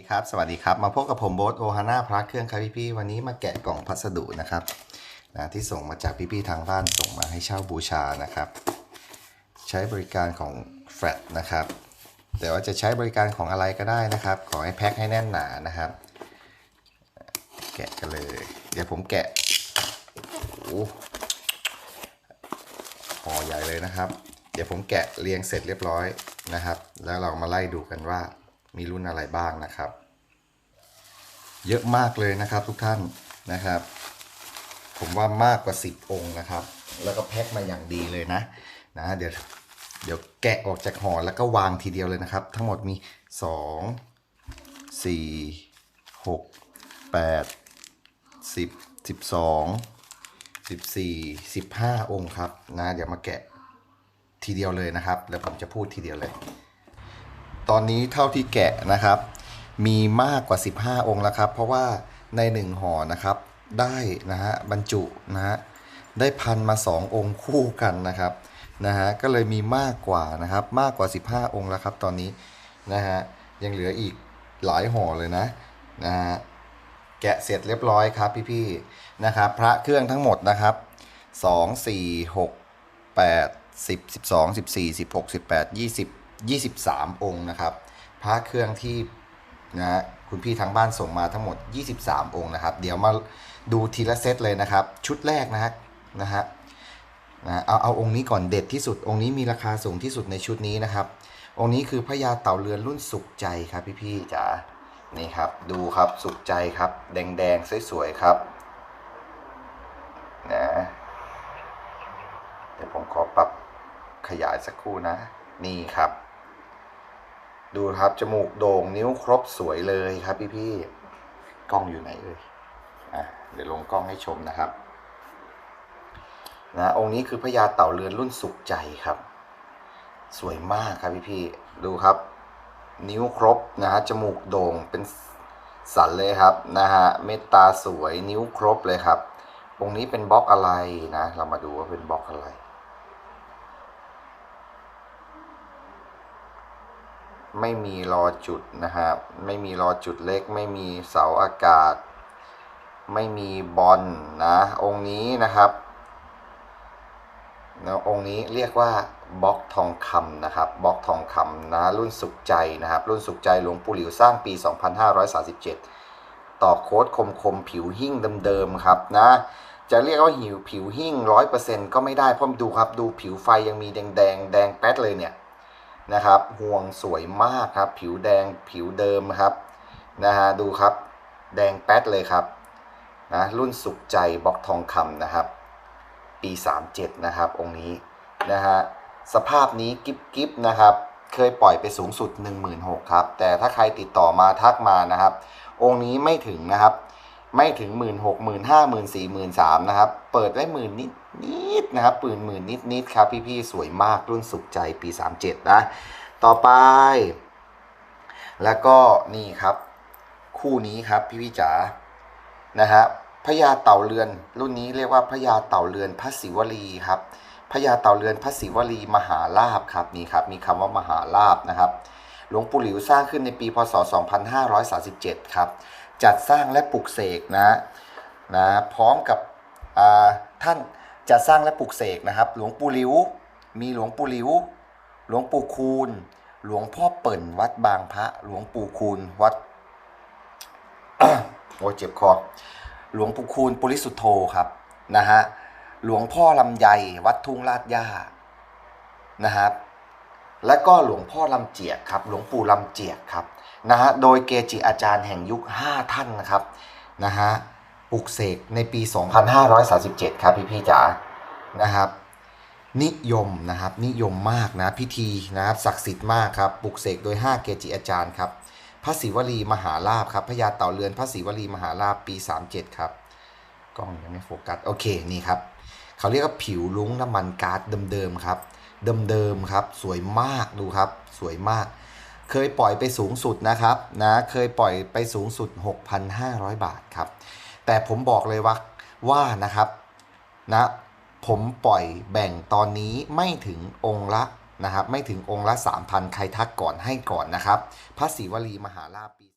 ดีครับ สวัสดีครับ มาพบกับผมโบ๊ทโอฮาน่าพระเครื่องครับพี่ๆวันนี้มาแกะกล่องพัสดุนะครับนะที่ส่งมาจากพี่ๆทางบ้านส่งมาให้เช่าบูชานะครับ ใช้บริการของแฟลตนะครับ แต่ว่าจะใช้บริการของอะไรก็ได้นะครับ ขอให้แพ็คให้แน่นหนานะครับ แกะกันเลย เดี๋ยวผมแกะโอ้โหห่อใหญ่เลยนะครับ เดี๋ยวผมแกะเรียงเสร็จเรียบร้อยนะครับ แล้วเรามาไล่ดูกันว่า มีรุ่นอะไรบ้างนะครับ เยอะมากเลยนะครับทุกท่านนะครับ ผมว่ามากกว่า 10 องค์นะครับ แล้วก็แพ็คมาอย่างดีเลยนะนะเดี๋ยวเดี๋ยวแกะออกจากห่อแล้วก็วางทีเดียวเลยนะครับ ทั้งหมดมี 2 4 6 8 10 12 14 15 องค์ครับนะเดี๋ยวมาแกะทีเดียวเลยนะครับ แล้วผมจะพูดทีเดียวเลย ตอนนี้เท่าที่แกะนะครับ มีมากกว่า 15 องค์แล้วครับ เพราะว่าในหนึ่งห่อนะครับ ได้นะฮะบรรจุนะฮะได้พันมา 2 องค์คู่กันนะครับนะฮะก็เลยมีมากกว่านะครับมากกว่า 15 องค์แล้วครับ ตอนนี้นะฮะยังเหลืออีกหลายห่อเลยนะนะฮะแกะเสร็จเรียบร้อยครับพี่ๆนะครับ พระเครื่องทั้งหมดนะครับ 2 4 6 8 10 12 14 16 18 20 23 องค์นะครับพระเครื่องที่นะฮะคุณพี่ทางบ้านส่งมาทั้งหมด 23 องค์นะครับ เดี๋ยวมาดูทีละเซตเลยนะครับ ชุดแรกนะฮะนะฮะนะเอาเอาองค์นี้ก่อนเด็ดที่สุดองค์นี้มีราคาสูงที่สุดในชุดนี้นะครับ องค์นี้คือพญาเต่าเรือนรุ่นสุขใจครับพี่ๆจ๋านี่ครับดูครับสุขใจครับ แดงๆสวยๆครับนะเดี๋ยวผมขอปรับขยายสักครู่นะ นี่ครับ ดูครับจมูกโด่งนิ้วครบสวยเลยครับพี่พี่กล้องอยู่ไหนเอ่ยอะเดี๋ยวลงกล้องให้ชมนะครับนะองค์นี้คือพญาเต่าเรือนรุ่นสุขใจครับ สวยมากครับพี่พี่ดูครับ นิ้วครบนะฮะจมูกโด่งเป็นสันเลยครับนะฮะเมตตาสวยนิ้วครบเลยครับองค์นี้เป็นบล็อกอะไรนะ เรามาดูว่าเป็นบล็อกอะไร ไม่มีรอจุดนะฮะไม่มีรอจุดเล็ก ไม่มีเสาอากาศ ไม่มีบอลนะ องค์นี้นะครับนะองค์นี้เรียกว่าบล็อกทองคำนะครับบล็อกทองคำนะรุ่นสุขใจนะครับ รุ่นสุขใจหลวงปู่หลิวสร้างปี 2537 ต่อโค้ดคมคมๆผิวหิ้งเดิมๆครับนะจะเรียกว่าหิวผิวหิ้งร้อยเปอร์เซ็นต์ก็ไม่ได้เพราะดูครับ ดูผิวไฟยังมีแดงแดงแดงแป๊ดเลยเนี่ย นะครับห่วงสวยมากครับ ผิวแดงผิวเดิมครับนะฮะดูครับ แดงแป๊ดเลยครับนะรุ่นสุขใจบล็อกทองคำนะครับ ปี 37 นะครับ องค์นี้นะฮะสภาพนี้กิฟกิฟนะครับ เคยปล่อยไปสูงสุด 16,000ครับ แต่ถ้าใครติดต่อมาทักมานะครับ องค์นี้ไม่ถึงนะครับ ไม่ถึง1 6 0 0 0 0 5 0 0 0 0 4 0 0 0 0นสี่หมื่นสามนะครับ เปิดไว้หมื่นนิดนิดนะครับปืนหมื่นนิดนิดครับ พี่ๆสวยมากรุ่นสุขใจปี 37 นะ ต่อไป แล้วก็นี่ครับ คู่นี้ครับพี่พี่จ๋านะฮะพญาเต่าเรือน รุ่นนี้เรียกว่าพญาเต่าเรือนพระศิวลีครับพญาเต่าเรือนพระศิวลีมหาลาภครับนี่ครับ มีคำว่ามหาลาภนะครับหลวงปู่หลิวสร้างขึ้นในปีพศ 2537 ครับ จัดสร้างและปลุกเสกนะนะพร้อมกับท่านจัดสร้างและปลุกเสกนะครับ หลวงปู่หลิว มีหลวงปู่หลิว หลวงปู่คูณ หลวงพ่อเปิ่นวัดบางพระ หลวงปู่คูณวัดโอ้เจ็บคอหลวงปู่คูณปุริสุทโธครับนะฮะหลวงพ่อลำไยวัดทุ่งลาดย่านะครับ และก็หลวงพ่อลำเจียกครับ หลวงปู่ลำเจียกครับ นะฮะโดยเกจิอาจารย์แห่งยุค 5 ท่านนะครับนะฮะปลุกเสกในปี 2537 ครับพี่พี่จ๋านะครับ นิยมนะครับนิยมมากนะพิธีนะครับศักดิ์สิทธิ์มากครับปลุกเสกโดย 5 เกจิอาจารย์ครับพระศิวลีมหาลาภครับพญาเต่าเรือนพระศิวลีมหาลาภปี 37 ครับกล้องยังไม่โฟกัสโอเคนี่ครับเขาเรียกว่าผิวลุ้งน้ำมันก๊าซเดิมๆครับเดิมๆครับ สวยมากดูครับ สวยมาก เคยปล่อยไปสูงสุดนะครับนะเคยปล่อยไปสูงสุด 6,500 บาทครับ แต่ผมบอกเลยว่าว่านะครับนะผมปล่อยแบ่งตอนนี้ไม่ถึงองค์ละนะครับ ไม่ถึงองค์ละ 3,000 ใครทักก่อนให้ก่อนนะครับ พระศิวลีมหาลาภปี